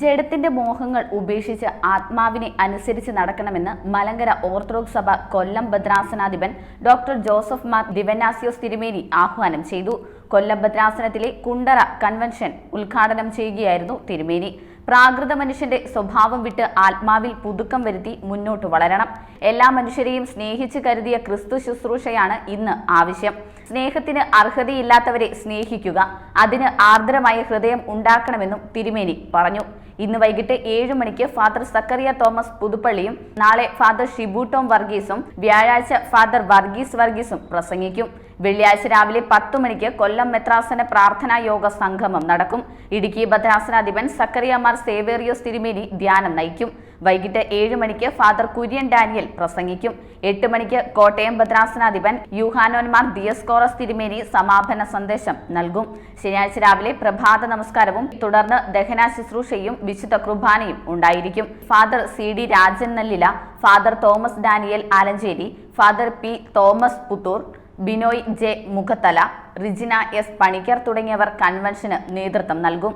ജഡത്തിന്റെ മോഹങ്ങൾ ഉപേക്ഷിച്ച് ആത്മാവിനെ അനുസരിച്ച് നടക്കണമെന്ന് മലങ്കര ഓർത്തഡോക്സ് സഭ കൊല്ലം ഭദ്രാസനാധിപൻ ഡോക്ടർ ജോസഫ് മാർ ദിവനാസിയോസ് തിരുമേനി ആഹ്വാനം ചെയ്തു. കൊല്ലം ഭദ്രാസനത്തിലെ കുണ്ടറ കൺവെൻഷൻ ഉദ്ഘാടനം ചെയ്യുകയായിരുന്നു തിരുമേനി. പ്രാകൃത മനുഷ്യന്റെ സ്വഭാവം വിട്ട് ആത്മാവിൽ പുതുക്കം വരുത്തി മുന്നോട്ട് വളരണം. എല്ലാ മനുഷ്യരെയും സ്നേഹിച്ചു കരുതിയ ക്രിസ്തു ശുശ്രൂഷയാണ് ഇന്ന് ആവശ്യം. സ്നേഹത്തിന് അർഹതയില്ലാത്തവരെ സ്നേഹിക്കുക അതിന് ആർദ്രമായ ഹൃദയം ഉണ്ടാക്കണമെന്നും തിരുമേനി പറഞ്ഞു. ഇന്ന് വൈകിട്ട് ഏഴു മണിക്ക് ഫാദർ സക്കറിയ തോമസ് പുതുപ്പള്ളിയും നാളെ ഫാദർ ഷിബു ടോം വർഗീസും വ്യാഴാഴ്ച ഫാദർ വർഗീസ് വർഗീസും പ്രസംഗിക്കും. വെള്ളിയാഴ്ച രാവിലെ പത്തു മണിക്ക് കൊല്ലം മെത്രാസന പ്രാർത്ഥനാ യോഗ സംഗമം നടക്കും. ഇടുക്കി ഭദ്രാസനാധിപൻ സക്കറിയമാർ സേവേറിയോസ് തിരുമേനി ധ്യാനം നയിക്കും. വൈകിട്ട് ഏഴ് മണിക്ക് ഫാദർ കുര്യൻ ഡാനിയൽ പ്രസംഗിക്കും. എട്ട് മണിക്ക് കോട്ടയം ഭദ്രാസനാധിപൻ യൂഹാനോന്മാർ ദിയസ്കോറസ് തിരുമേനി സമാപന സന്ദേശം നൽകും. ശനിയാഴ്ച രാവിലെ പ്രഭാത നമസ്കാരവും തുടർന്ന് ദഹന ശുശ്രൂഷയും വിശുദ്ധ കുർബാനയും ഉണ്ടായിരിക്കും. Father C D Rajan Nallila father Thomas Daniel Alancherry father P Thomas Puthoor Binoy J Mukhathala Rijina S Panicker തുടങ്ങിയവർ കൺവെൻഷന് നേതൃത്വം നൽകും.